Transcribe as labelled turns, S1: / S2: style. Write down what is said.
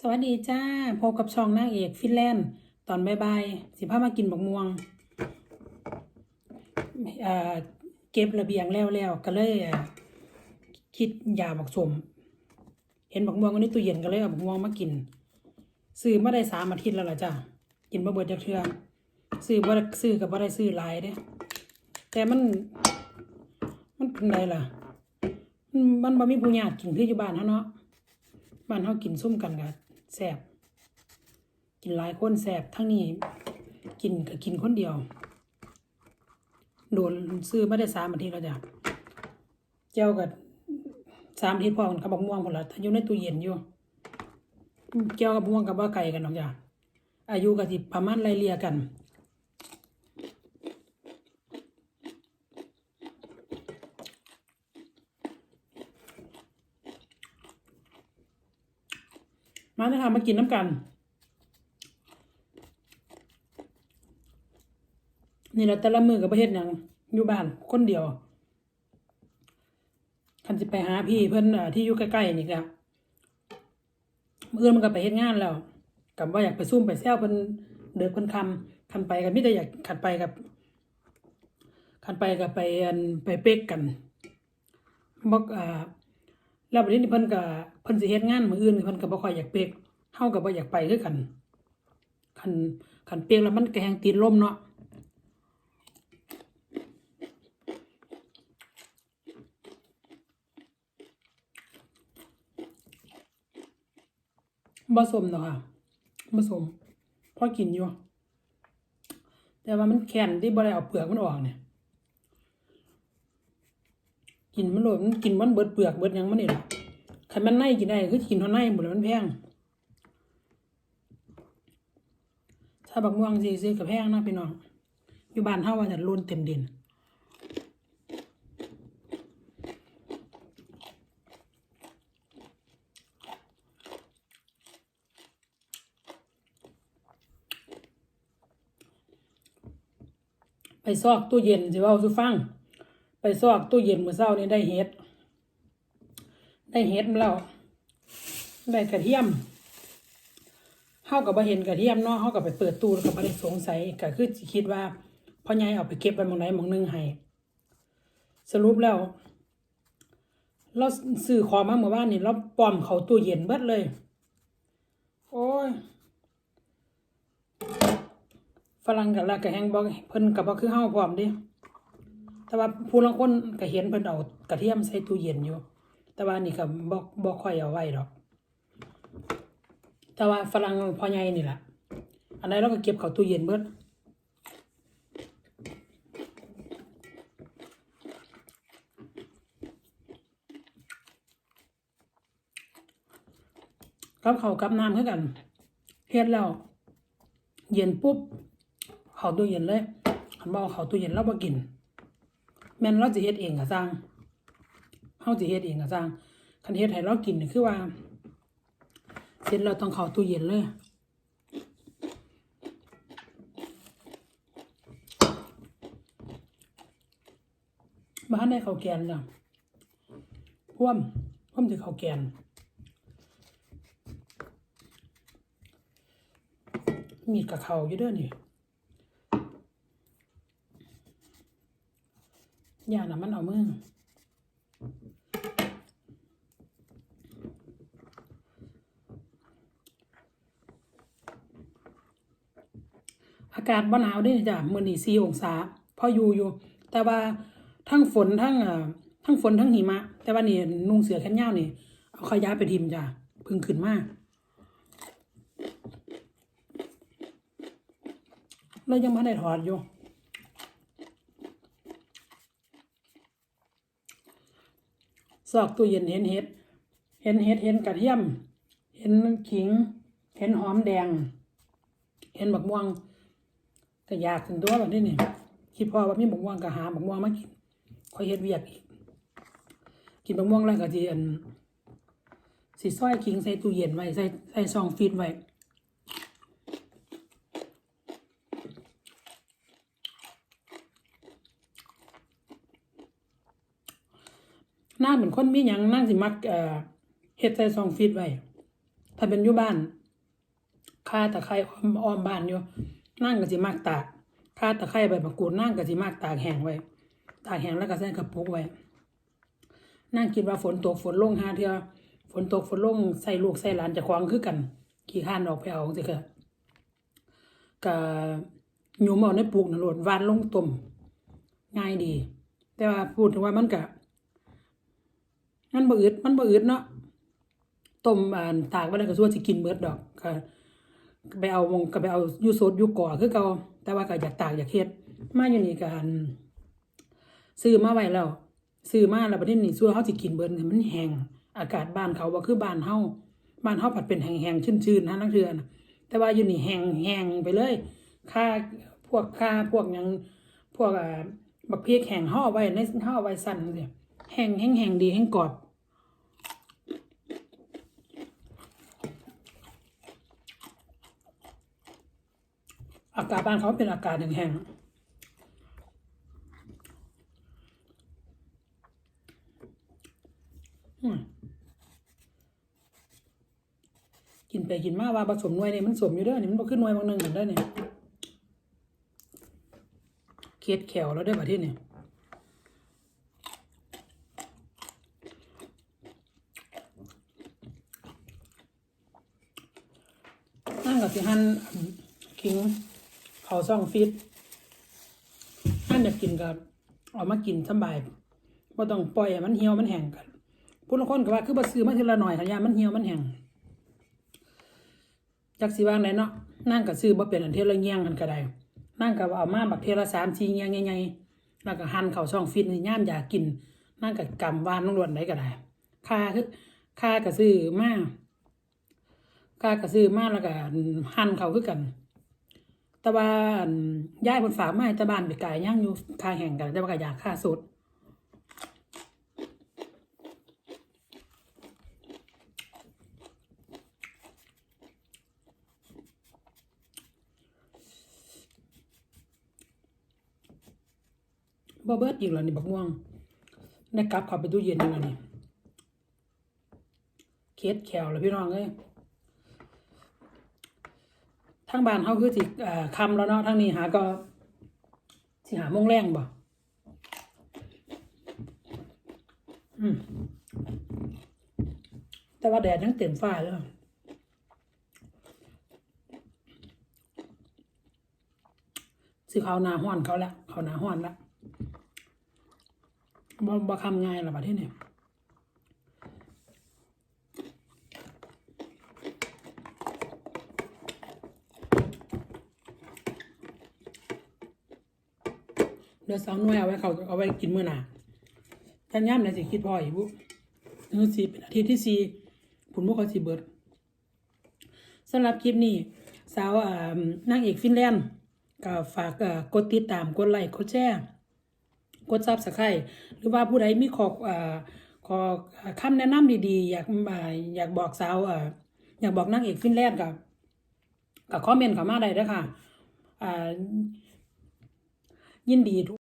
S1: สวัสดีจ้า พบกับช่องนางเอกฟินแลนด์ ตอนบ่ายๆสิพามากินบักม่วงเอ่อเก็บระเบียงแล้วแล้วก็เลยคิดยาบักสมเห็นบักม่วงอยู่ในตู้เย็นก็เลยเอาบักม่วงมากิน ซื้อมาได้สามอาทิตย์แล้วล่ะจ้ะกินบ่เบิดจักเทื่อซื้อบ่ซื้อก็บ่ได้ซื้อหลายเด้แต่มัน มันเป็นไรล่ะมันมันบ่มีผู้ญาติกินคืออยู่บ้านเฮาเนาะบ้านเฮากินซุ่มกันก็ แสบกินหลายคนแสบทั้งนี้กินก็กินคนเดียว โดนซื้อไม่ได้สามอาทิตย์แล้วจ้ะเจ้ากับสามอาทิตย์พอกันกับบักม่วงหมดละถ้าอยู่ในตู้เย็นอยู่เจ้ากับม่วงกับว่าไก่กันหรอกจ้ะอายุก็สิประมาณไรเลียกัน มาเถอะคะมากินน้ำกัน นี่แหละแต่ละมือกับประเทศยังอยู่บ้านคนเดียวคันสิไปหาพี่เพิ่อ่อที่อยู่ใกล้ๆนี่ก็มื้ออื่นมันก็ไปเฮ็ดงานแล้วกับว่าอยากไปซุ่มไปแซวเพิ่นเดือกเพิ่นคำคันไปกับมิแต่อยากขันไปกับคันไปกับไปอันไปเป๊กกันบอกอ่า แล้วบัดนี้เพิ่นก็เพิ่นสิเฮ็ดงานมื้ออื่นเพิ่นก็บ่ค่อยอยากเปกเฮาก็บ่อยากไปคือกันคันคันเปกแล้วมันก็แฮงติดลมเนาะบ่สมดอกค่ะบ่สมพอกินอยู่ แต่ว่ามันแข็งที่บ่ได้เอาเปลือกมันออกเนี่ย กินมันโลดมันกินมันเบิดเปลือกเบิดยังมันนี่ล่ะคันมันในกินได้คือกินเท่าในหมดเลยมันแพงถ้าบักม่วงสิซื้อกับแพงนะพี่น้องอยู่บ้านเฮาว่าจะล้นเต็มดินไปซอกตู้เย็นสิเว่าสุฟัง ไปซอกตู้เย็นมือเช้านี่ได้เห็ด ได้เห็ดมาแล้วได้กระเทียมเฮากับบ่เห็นกระเทียมเนาะเฮากับไปเปิดตู้แล้วก็บ่ได้สงสัยก็คือคิดว่าพ่อใหญ่เอาไปเก็บไว้หม่องใดหม่องหนึงให้สรุปแล้วเราซื้อของมาเมื่อวานนี่เราปลอมเขาตู้เย็นเบิดเลย โอ้ยฝรั่งกับลากกะแหงบ่เพิ่นก็บ่คือเฮาพร้อมเดิ แต่ว่าผู้ลางคนก็เห็นเพิ่นเอากระเทียมใส่ตู้เย็นอยู่ แต่ว่านี่ก็บ่บ่ค่อยเอาไว้ดอก แต่ว่าฝรั่งพ่อใหญ่นี่ล่ะ อันใดเราก็เก็บเข้าตู้เย็นเบิดกับข้ากับน้ำคือกันเฮ็ดแล้ว เย็นปุ๊บ เข้าตู้เย็นเลยคันบ่เอเข้าตู้เย็นเราบ่กิน แม่นเราสิเฮ็ดเองก็สร้างเฮาสิเฮ็ดเองก็สร้างคันเฮ็ดให้เรากินนี่คือว่า เสร็จเราต้องเข้าตู้เย็นเลยบ้านได้ข้าวแกงจ้ะพ่วมพ่วมสิข้าวแกงมีดกับเขาอยู่เด้อนี่ อย่านะมันเอามืออากาศบ่หนาวด้วยจ้ะมื้อนี้4องศาพออยู่อยู่ แต่ว่าทั้งฝนทั้งอ่าทั้งฝนทั้งหิมะ แต่ว่านี่นุ่งเสื้อแขนยาวนี่เอาขยะไปทิมจ้ะพิ่งขึ้นมากเรายังไม่ได้ถอดอยู่ ซ อกตู้เย็นเห็นเห็ด เห็นเห็ดเห็นกระเทียม เห็นขิง เห็นหอมแดง เห็นบักม่วงก็อยากถึงตัวแบบนี้นี่คิดพ่อว่ามีบักม่วงก็หาบักม่วงมากินค่อยเห็ดเวียกอีกกินบักม่วงแล้วก็ทีอันสิซอยขิงใส่ตู้เย็นไว้ใส่ใส่ซองฟีดไว้ ห น้าเหมือนคนมีหยังนั่งสิมักเอ่อเฮ็ดใส่ซองฟีดไว้ถ้าเป็นอยู่บ้านข่าตะไคร้อ้อมออมบ้านอยู่นั่งก็สิมากตากข่าตะไคร้ใบมะกรูดนั่งก็สิมากตากแห้งไว้ ตากแห้งแล้วก็ใส่กระปุกไว้ นั่งคิดว่าฝนตกฝนลงหาเทื่อฝนตกฝนลงใส่ลูกใส่หลานจะควางคือกัน ขี้ข้านออกไปเอาจังซี่ค่ะก็หยุมเอาในปลูกนะโลดวานลงต้มง่ายดี แต่ว่าพูดถึงว่ามันก็ มันบ่อึดมันบ่อึดเนาะต้มอ่าตากไว้แล้วก็ส่วนสิกินเบิดดอกก็ไปเอาวงก็ไปเอายู่สดยูก่อคือเก่าแต่ว่าก็อยากตากอยากเฮ็ดมาอยู่นี่ก็อันซื้อมาไว้แล้วซื้อมาแล้วประเด็นนี้ซั่วเฮาสิกินเบิดเนี่ยมันแห้งอากาศบ้านเขาบ่คือบ้านเฮาบ้านเฮาผัดเป็นแห้งๆชื้นๆนะทั้งเทื่อนแต่ว่าอยู่นี่แห้งแห้งไปเลย ค่าพวกค่าพวกหยังพวกอ่าบักพริกแห้งเฮาเอไว้ในเฮาเอไว้สั่นเนี่ย แห้งแห้งแห้งดีแห้งกรอบอากาศบ้านเขาเป็นอากาศแห้งๆอืมกินไปกินมาว่าผสมหน่วยนี่มันสมอยู่เด้อนี่มันบ่ขึ้นหน่วยบางหนึงกันได้อนี่ยเคล็ดแขวแล้วได้อบัดนี้นี่นั่ง กับสิหั่นขิงเขาซ่องฟิตหั่นอยากกินก็เอามากินสบายบ่ต้องปล่อยมันเหี่ยวมันแห้งกันผู้ลางคนก็ว่าคือบ่ซื้อมาทีละหน่อยค่ะยามันเหี่ยวมันแห้งจักสิว่างไดเนาะนั่งก็ซื้อบ่เป็นอันเทละเงี้ยงกันก็ได้นั่งก็เอามาบักเทละ3 4เงี้ยงใหญ่ๆแล้วก็หั่นเข้าช่องฟิตนี่ยามอยากกินนั่งก็กำวานลงล้วนได้ก็ได้ค่าคือค่าก็ซื้อมา ค่าก็ซื้อมาแล้วก็หั่นเขาคือกันต่ว่าอั่นยายเพิ่นฝากมาให้แตะบานไปกายย่างอยู่คาแห้งกันแต่ว่าก็อยากค่าสุดบ่เบิดอีกแล้วนี่บักม่วงได้กลับเข้าไปตู้เย็นแล้วนี่เคสแขวแล้วพี่น้องเอ้ย ทางบ้านเฮาคือสิคำแล้วเนาะทางนี้หาก็สิหามงแรงบ่แต่ว่าแดดยังเต็มฟ้าเลยสิเขาหนาห้อนเขาละเขาหนาห้อนละบ่บ่คำง่ายหรอประเทศเนี่ย เดี๋ยวสาวหน่วยเอาไว้เขาเอาไว้กินมื้อหน้าท่านย่ำเนี่ยสิคิดพ่ออีกบุนี่สิเป็นอาทิตย์ที่สี่ผุนมุกเขาสิเบิร์ดสำหรับคลิปนี้ สาวอ่านางเอกฟินแลนด์ก็ฝากกดติดตาม กดไลค์กดแชร์กดซับสไครต์หรือว่าผู้ใดมีขอขอคำแนะนำดีๆ อยากอยากบอกสาวอยากบอกนางเอกฟินแลนด์กับกับคอมเมนต์เข้ามาได้ด้อค่ะยินดีทุก